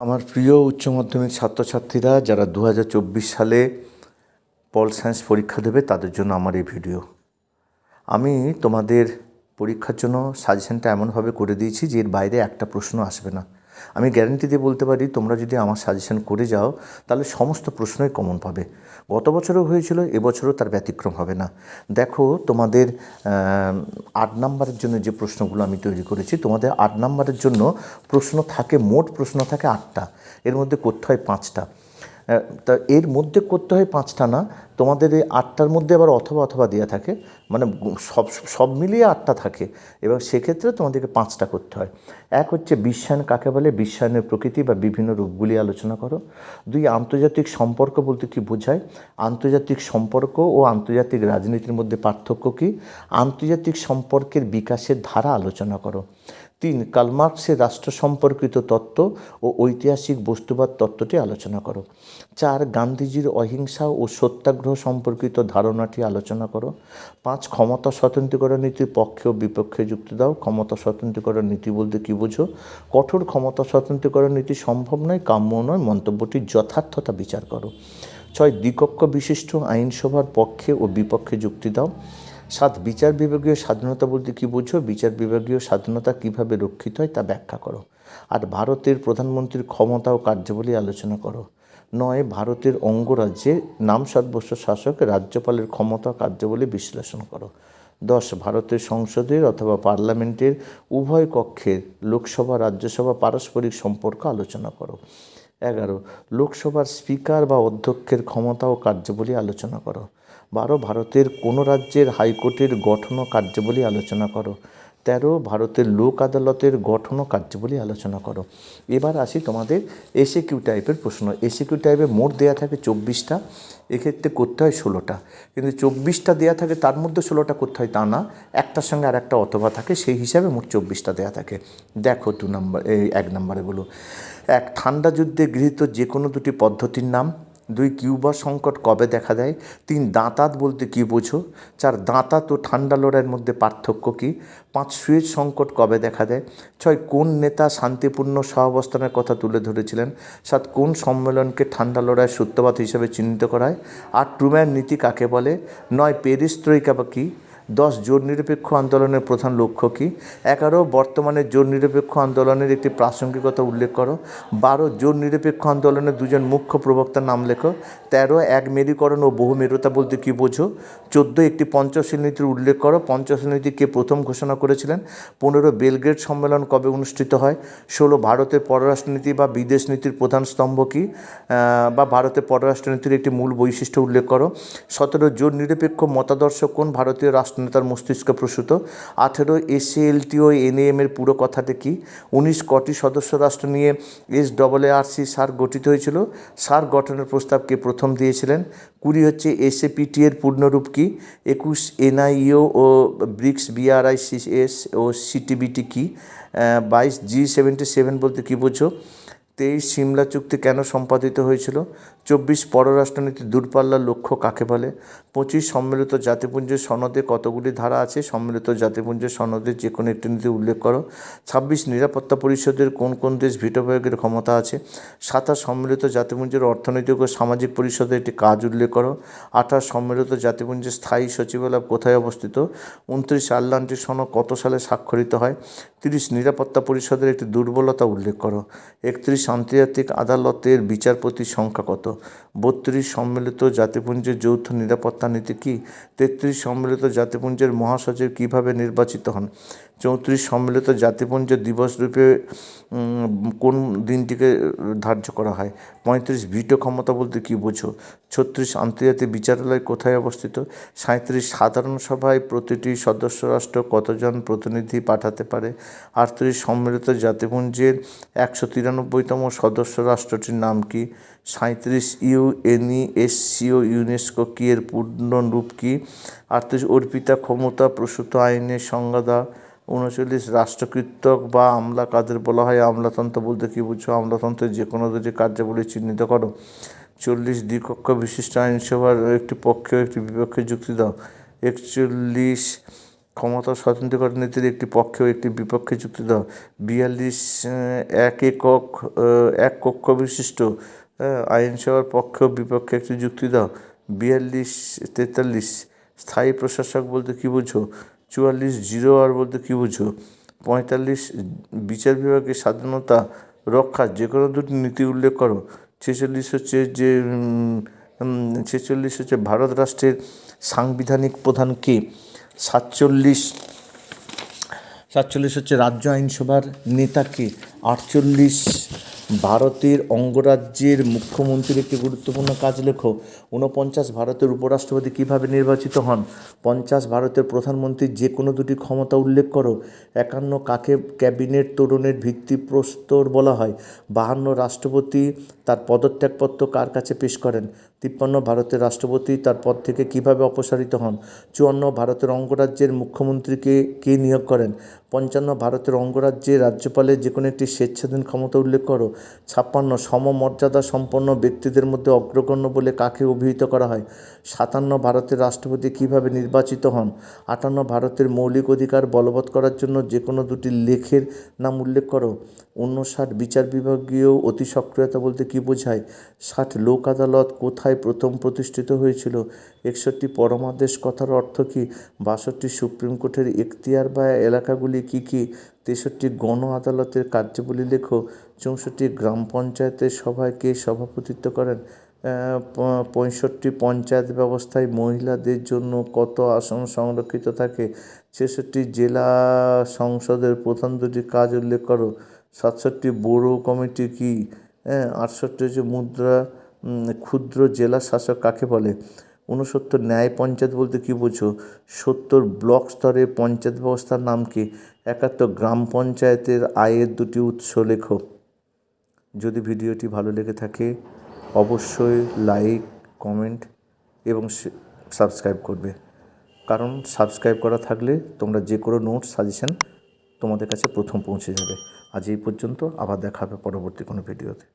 আমার প্রিয় উচ্চ মাধ্যমিক ছাত্রছাত্রীরা, যারা দু হাজার চব্বিশ সালে পল সায়েন্স পরীক্ষা দেবে, তাদের জন্য আমার এই ভিডিও। আমি তোমাদের পরীক্ষার জন্য সাজেশনটা এমনভাবে করে দিয়েছি যে এর বাইরে একটা প্রশ্ন আসবে না। আমি গ্যারেন্টি দিয়ে বলতে পারি, তোমরা যদি আমার সাজেশন করে যাও, তাহলে সমস্ত প্রশ্নই কমন পাবে। গত বছরও হয়েছিল, এবছরও তার ব্যতিক্রম হবে না। দেখো, তোমাদের আট নাম্বারের জন্য যে প্রশ্নগুলো আমি তৈরি করেছি, তোমাদের আট নাম্বারের জন্য প্রশ্ন থাকে, মোট প্রশ্ন থাকে আটটা। এর মধ্যে করতে হয় পাঁচটা? তা এর মধ্যে করতে হয় পাঁচটা না, তোমাদের এই আটটার মধ্যে আবার অথবা অথবা দেওয়া থাকে মানে সব সব মিলিয়ে আটটা থাকে, এবং সেক্ষেত্রে তোমাদেরকে পাঁচটা করতে হয়। এক হচ্ছে বিশ্বায়ন, কাকে বলে? বিশ্বায়নের প্রকৃতি বা বিভিন্ন রূপগুলি আলোচনা করো। দুই, আন্তর্জাতিক সম্পর্ক বলতে কি বোঝায়? আন্তর্জাতিক সম্পর্ক ও আন্তর্জাতিক রাজনীতির মধ্যে পার্থক্য কী? আন্তর্জাতিক সম্পর্কের বিকাশের ধারা আলোচনা করো। তিন কালমার্কসের রাষ্ট্র সম্পর্কিত তত্ত্ব ও ঐতিহাসিক বস্তুবাদ তত্ত্বটি আলোচনা করো। চার, গান্ধীজির অহিংসা ও সত্যাগ্রহ সম্পর্কিত ধারণাটি আলোচনা করো। পাঁচ, ক্ষমতা স্বতন্ত্রীকরণ নীতির পক্ষে ও বিপক্ষে যুক্তি দাও। ক্ষমতা স্বতন্ত্রীকরণ নীতি বলতে কী বোঝো? কঠোর ক্ষমতা স্বতন্ত্রীকরণ নীতি সম্ভব নয়, কাম্য নয় মন্তব্যটির যথার্থতা বিচার করো। ছয় দ্বিকক্ষ বিশিষ্ট আইনসভার পক্ষে ও বিপক্ষে যুক্তি দাও। সাত, বিচার বিভাগীয় স্বাধীনতা বলতে কী বোঝো? বিচার বিভাগীয় স্বাধীনতা কীভাবে রক্ষিত হয় তা ব্যাখ্যা করো। আর ভারতের প্রধানমন্ত্রীর ক্ষমতা ও কার্যাবলী আলোচনা করো। নয়, ভারতের অঙ্গরাজ্যে নাম সর্বস্ব শাসক রাজ্যপালের ক্ষমতা কার্যাবলী বিশ্লেষণ করো। দশ, ভারতের সংসদের অথবা পার্লামেন্টের উভয় কক্ষের লোকসভা, রাজ্যসভা পারস্পরিক সম্পর্ক আলোচনা করো। এগারো, লোকসভার স্পিকার বা অধ্যক্ষের ক্ষমতা ও কার্যাবলী আলোচনা করো। বারো, ভারতের কোনো রাজ্যের হাইকোর্টের গঠন ও কার্যাবলী আলোচনা করো। তেরো ভারতের লোক আদালতের গঠন ও কার্যাবলী আলোচনা করো। এবার আসি তোমাদের এসে কিউ টাইপের প্রশ্ন। এসে কিউ টাইপে মোট দেওয়া থাকে চব্বিশটা, এক্ষেত্রে করতে হয় ষোলোটা। কিন্তু চব্বিশটা দেওয়া থাকে, তার মধ্যে ষোলোটা করতে হয় তা না। একটার সঙ্গে আর একটা অথবা থাকে, সেই হিসাবে মোট চব্বিশটা দেওয়া থাকে। দেখো দু নম্বর, এই এক নম্বরেগুলো এক, ঠান্ডা যুদ্ধে গৃহীত যে কোনো দুটি পদ্ধতির নাম। দুই কিউবা সংকট কবে দেখা দেয়? তিন দাঁতাত বলতে কী বোঝো? চার দাঁতাত ও ঠান্ডা লড়াইয়ের মধ্যে পার্থক্য কী? পাঁচ সুয়েজ সংকট কবে দেখা দেয়? ছয়, কোন নেতা শান্তিপূর্ণ সহাবস্থানের কথা তুলে ধরেছিলেন? সাত, কোন সম্মেলনকে ঠান্ডা লড়াইয়ের সূত্রপাত হিসেবে চিহ্নিত করা হয় আট ট্রুম্যান নীতি কাকে বলে? নয় পেরিস্ত্রয়িকা বা কী? দশ জোর নিরপেক্ষ আন্দোলনের প্রধান লক্ষ্য কী? এগারো, বর্তমানে জোর নিরপেক্ষ আন্দোলনের একটি প্রাসঙ্গিকতা উল্লেখ করো। বারো জোর নিরপেক্ষ আন্দোলনের দুজন মুখ্য প্রবক্তার নাম লেখো। তেরো, এক মেরুকরণ ও বহু মেরুতা বলতে কী বোঝো? চোদ্দ, একটি পঞ্চশীল নীতির উল্লেখ করো। পঞ্চশীল নীতি কে প্রথম ঘোষণা করেছিলেন? পনেরো, বেলগ্রেড সম্মেলন কবে অনুষ্ঠিত হয়? ষোলো, ভারতের পররাষ্ট্রনীতি বা বিদেশ নীতির প্রধান স্তম্ভ কী? বা ভারতের পররাষ্ট্রনীতির একটি মূল বৈশিষ্ট্য উল্লেখ করো। সতেরো জোর নিরপেক্ষ মতাদর্শ কোন ভারতীয় রাষ্ট্রনেতার মস্তিষ্ক প্রসূত। আঠেরো এসএলটিও এনএএম এর পুরো কথাটি কি? উনিশ কটি সদস্য রাষ্ট্র নিয়ে এস ডবল সি সার গঠিত হয়েছিল। সার গঠনের প্রস্তাব কে প্রথম দিয়েছিলেন? কুড়ি হচ্ছে এসএপিটি এর পূর্ণরূপ কি? একুশ এনআইও ও ব্রিক্স বিআরআইসিএস ও সিটিবিটি কি? বাইশ জি সেভেন্টি সেভেন বলতে কী বোঝো? তেইশ সিমলা চুক্তি কেন সম্পাদিত হয়েছিল? চব্বিশ পররাষ্ট্রনীতি দূরপাল্লার লক্ষ্য কাকে বলে? পঁচিশ সম্মিলিত জাতিপুঞ্জের সনদে কতগুলি ধারা আছে? সম্মিলিত জাতিপুঞ্জের সনদের যে কোনো একটি নীতি উল্লেখ করো। ছাব্বিশ নিরাপত্তা পরিষদের কোন কোন দেশ ভিটো প্রয়োগের ক্ষমতা আছে? সাতাশ সম্মিলিত জাতিপুঞ্জের অর্থনৈতিক ও সামাজিক পরিষদের একটি কাজ উল্লেখ করো। আঠাশ সম্মিলিত জাতিপুঞ্জের স্থায়ী সচিবালয় কোথায় অবস্থিত? উনত্রিশ আটলান্টিক সনদ কত সালে স্বাক্ষরিত হয়? তিরিশ নিরাপত্তা পরিষদের একটি দুর্বলতা উল্লেখ করো। একত্রিশ আন্তর্জাতিক আদালতের বিচারপতির সংখ্যা কত? বত্রিশ সম্মিলিত জাতিপুঞ্জের যৌথ নিরাপত্তা নীতি কী? তেত্রিশ সম্মিলিত জাতিপুঞ্জের মহাসচিব কীভাবে নির্বাচিত হন? চৌত্রিশ সম্মিলিত জাতিপুঞ্জ দিবস রূপে কোন দিনটিকে ধার্য করা হয়? পঁয়ত্রিশ ভিটো ক্ষমতা বলতে কী বোঝো? ছত্রিশ আন্তর্জাতিক বিচারালয় কোথায় অবস্থিত? সাঁত্রিশ সাধারণ সভায় প্রতিটি সদস্য রাষ্ট্র কতজন প্রতিনিধি পাঠাতে পারে? আটত্রিশ সম্মিলিত জাতিপুঞ্জের একশো তিরানব্বইতম সদস্য রাষ্ট্রটির নাম কি? সাঁত্রিশ ইউএনই এসসিও ইউনেস্কো কি এর পূর্ণ রূপ কি? আটত্রিশ অর্পিতা ক্ষমতা প্রসূত আইনের সংজ্ঞা দাও উনচল্লিশ রাষ্ট্রকৃতক বা আমলা কাদের বলা হয়, আমলাতন্ত্র বলতে কী বুঝছ আমলাতন্ত্রের যে কোনো দুটি কার্যাবলী চিহ্নিত করো। চল্লিশ দ্বিকক্ষ বিশিষ্ট আইনসভার একটি পক্ষে একটি বিপক্ষে যুক্তি দাও। একচল্লিশ ক্ষমতা স্বতন্ত্রকরণ নীতির একটি পক্ষে একটি বিপক্ষে যুক্তি দাও। বিয়াল্লিশ এক একক এক কক্ষ বিশিষ্ট আইনসভার পক্ষে বিপক্ষে একটি যুক্তি দাও। বিয়াল্লিশ তেতাল্লিশ, স্থায়ী প্রশাসক বলতে কী বুঝো? চুয়াল্লিশ জিরো আর বলতে কী বুঝো? পঁয়তাল্লিশ বিচার বিভাগের স্বাধীনতা রক্ষা যে কোনো দুটি নীতি উল্লেখ করো। ছেচল্লিশ হচ্ছে যে ছেচল্লিশ হচ্ছে ভারত রাষ্ট্রের সাংবিধানিক প্রধান কে? সাতচল্লিশ সাতচল্লিশ হচ্ছে রাজ্য আইনসভার নেতাকে আটচল্লিশ ভারতের অঙ্গরাজ্যের মুখ্যমন্ত্রীর একটি গুরুত্বপূর্ণ কাজ লেখো। ঊনপঞ্চাশ ভারতের উপরাষ্ট্রপতি কীভাবে নির্বাচিত হন? পঞ্চাশ ভারতের প্রধানমন্ত্রীর যে কোনো দুটি ক্ষমতা উল্লেখ করো। একান্ন কাকে ক্যাবিনেট তরুণের ভিত্তিপ্রস্তর বলা হয়? বাহান্ন রাষ্ট্রপতি তার পদত্যাগপত্র কার কাছে পেশ করেন? তিপ্পান্ন ভারতের রাষ্ট্রপতি তার পদ থেকে কীভাবে অপসারিত হন? চুয়ান্ন ভারতের অঙ্গরাজ্যের মুখ্যমন্ত্রীকে কে নিয়োগ করেন? পঞ্চান্ন ভারতের অঙ্গরাজ্যের রাজ্যপালের যে কোনো একটি স্বেচ্ছাধীন ক্ষমতা উল্লেখ করো। ছাপ্পান্ন সমমর্যাদা সম্পন্ন ব্যক্তিদের মধ্যে অগ্রগণ্য বলে কাকে অভিহিত করা হয়? সাতান্ন ভারতের রাষ্ট্রপতি কীভাবে নির্বাচিত হন? আটান্ন ভারতের মৌলিক অধিকার বলবৎ করার জন্য যে কোনো দুটি লেখের নাম উল্লেখ করো। ঊনষাট বিচার বিভাগীয় অতি সক্রিয়তা বলতে কী বোঝায়? ষাট লোক আদালত কোথায় প্রথম প্রতিষ্ঠিত হয়েছিল। একষট্টি পরমাদেশ কথার অর্থ কী? বাষট্টি সুপ্রিম কোর্টের এখতিয়ার বা এলাকাগুলি কী কী? তেষট্টি গণ আদালতের কার্যাবলী লেখো। চৌষট্টি গ্রাম পঞ্চায়েতের সভায় কে সভাপতিত্ব করেন? পঁয়ষট্টি পঞ্চায়েত ব্যবস্থায় মহিলাদের জন্য কত আসন সংরক্ষিত থাকে? ছেষট্টি জেলা সংসদের প্রধান দুটি কাজ উল্লেখ করো। সাতষট্টি বড়ো কমিটি কী? হ্যাঁ আটষট্টি হচ্ছে মুদ্রা ক্ষুদ্র জেলা শাসক কাকে বলে? ঊনসত্তর ন্যায় পঞ্চায়েত বলতে কী বোঝো? সত্তর ব্লক স্তরে পঞ্চায়েত ব্যবস্থার নাম কি? একাত্তর গ্রাম পঞ্চায়েতের আয়ের দুটি উৎস লেখো। যদি ভিডিওটি ভালো লেগে থাকে, অবশ্যই লাইক, কমেন্ট এবং সাবস্ক্রাইব করবে। কারণ সাবস্ক্রাইব করা থাকলে তোমরা যে কোনো নোট, সাজেশন তোমাদের কাছে প্রথম পৌঁছে যাবে। আজ এই পর্যন্ত, আবার দেখা হবে পরবর্তী কোনো ভিডিওতে।